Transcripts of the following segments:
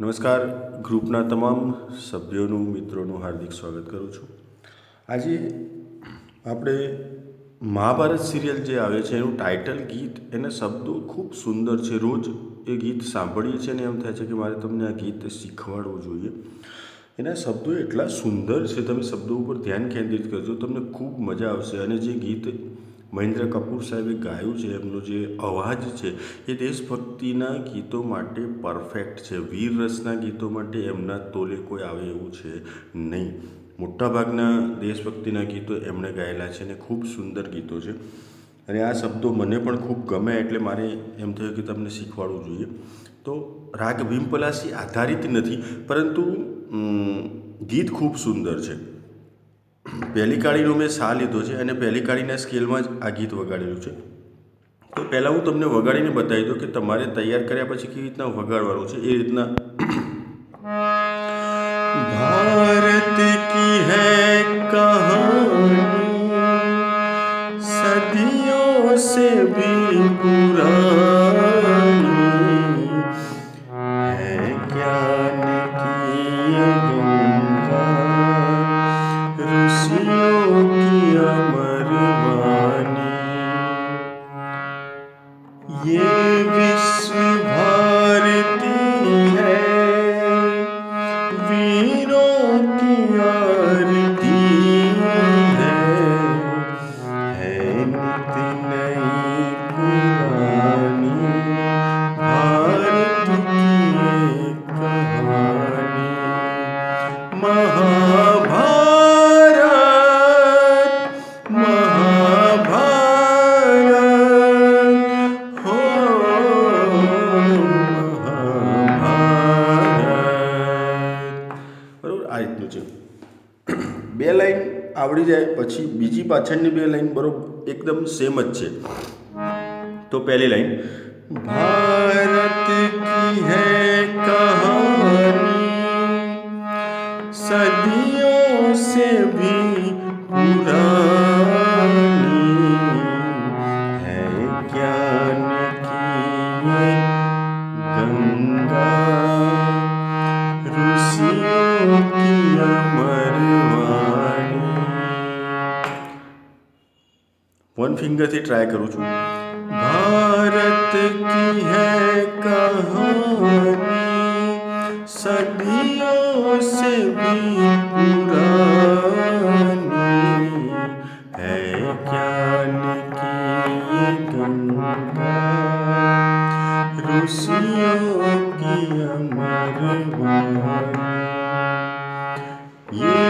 નમસ્કાર. ગ્રુપના તમામ સભ્યોનું, મિત્રોનું હાર્દિક સ્વાગત કરું છું. આજે આપણે મહાભારત સિરિયલ જે આવે છે, એનું ટાઇટલ ગીત, એના શબ્દો ખૂબ સુંદર છે. રોજ એ ગીત સાંભળીએ છીએ ને એમ થાય છે કે મારે તમને આ ગીત શીખવાડવું જોઈએ. એના શબ્દો એટલા સુંદર છે. તમે શબ્દો ઉપર ધ્યાન કેન્દ્રિત કરજો, તમને ખૂબ મજા આવશે. અને જે ગીત મહેન્દ્ર કપૂર સાહેબે ગાયું છે, એમનો જે અવાજ છે, એ દેશભક્તિના ગીતો માટે પરફેક્ટ છે. વીર રસના ગીતો માટે એમના તોલે કોઈ આવે એવું છે નહીં. મોટાભાગના દેશભક્તિના ગીતો એમણે ગાયેલા છે અને ખૂબ સુંદર ગીતો છે. અને આ શબ્દો મને પણ ખૂબ ગમે એટલે મારે એમ થયું કે તમને શીખવાડવું જોઈએ. તો રાગ ભીમપલાસી આધારિત નથી, પરંતુ ગીત ખૂબ સુંદર છે. પહેલી કાળીનો મેં સા લીધો છે અને પહેલી કાળીના સ્કેલમાં જ આ ગીત વગાડેલું છે. તો પહેલાં હું તમને વગાડીને બતાવી દઉં કે તમારે તૈયાર કર્યા પછી કેવી રીતના વગાડવાનું છે, એ રીતના. ભારત કી હૈ કહાની, સદીઓ સે ભી પુરાની આવડી જાય, પછી બીજી પાછળની બે લાઈન બરોબર એકદમ સેમ જ છે. તો પહેલી લાઈન ભારત કી હૈ वन फिंगर से ट्राई करूँ छू भारत की है कहानी, सदियों से है ज्ञान की ये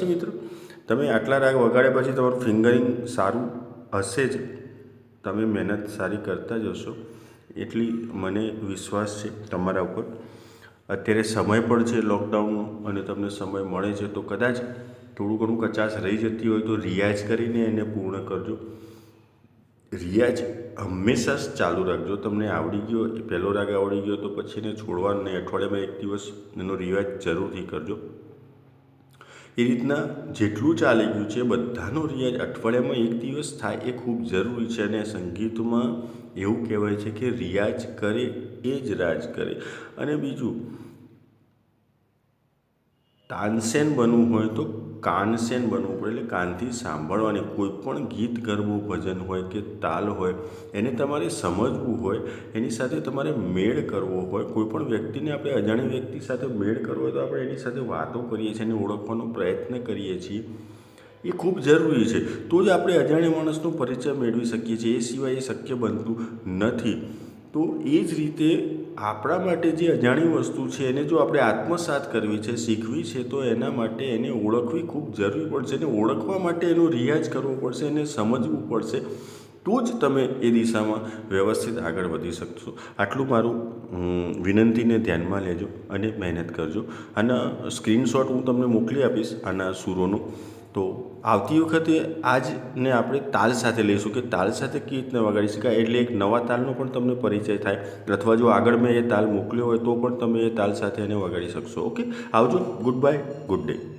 બરાબર છે મિત્રો? તમે આટલા રાગ વગાડ્યા પછી તમારું ફિંગરિંગ સારું હશે જ. તમે મહેનત સારી કરતા જ હશો એટલી મને વિશ્વાસ છે તમારા ઉપર. અત્યારે સમય પણ છે લોકડાઉનનો અને તમને સમય મળે છે તો કદાચ થોડું ઘણું કચાશ રહી જતી હોય તો રિયાઝ કરીને એને પૂર્ણ કરજો. રિયાઝ હંમેશા જ ચાલુ રાખજો. તમને આવડી ગયો, પહેલો રાગ આવડી ગયો તો પછી એને છોડવાનો નહીં. અઠવાડિયામાં એક દિવસ એનો રિવાજ જરૂરથી કરજો. એ રીતના જેટલું ચાલી ગયું છે, બધાનો રિયાઝ અઠવાડિયામાં એક દિવસ થાય એ ખૂબ જરૂરી છે અને સંગીતમાં એવું કહેવાય છે કે રિયાઝ કરે એ જ રાજ કરે. અને બીજું તાનસેન બનવું હોય તો કાનસેન બનવું પડે, એટલે કાનથી સાંભળવાની કોઈ પણ ગીત ગરબું, ભજન હોય કે તાલ હોય, એને તમારે સમજવું હોય, એની સાથે તમારે મેળ કરવો હોય. કોઈ પણ વ્યક્તિને આપણે અજાણી વ્યક્તિ સાથે મેળ કરવો હોય તો આપણે એની સાથે વાતો કરીએ છીએ એને ઓળખવાનો પ્રયત્ન કરીએ છીએ. એ ખૂબ જરૂરી છે. તો જ આપણે અજાણ્યા માણસનો પરિચય મેળવી શકીએ છીએ. એ સિવાય એ શક્ય બનતું નથી. તો એ જ રીતે આપણા માટે જે અજાણી વસ્તુ છે, એને જો આપણે આત્મસાત કરવી છે, શીખવી છે, તો એના માટે એને ઓળખવી ખૂબ જરૂરી પડશે અને ઓળખવા માટે એનો રિયાઝ કરવો પડશે, એને સમજવું પડશે, તો જ તમે એ દિશામાં વ્યવસ્થિત આગળ વધી શકશો. આટલું મારું વિનંતીને ધ્યાનમાં લેજો અને મહેનત કરજો. આના સ્ક્રીનશોટ હું તમને મોકલી આપીશ, આના સૂરોનો. તો આવતી વખતે આજને આપણે તાલ સાથે લઈશું કે તાલ સાથે કેવી રીતના વગાડી શકાય? એટલે એક નવા તાલનો પણ તમને પરિચય થાય અથવા જો આગળ મેં એ તાલ મોકલ્યો હોય તો પણ તમે એ તાલ સાથે એને વગાડી શકશો. ઓકે? આવજો. Good bye good day.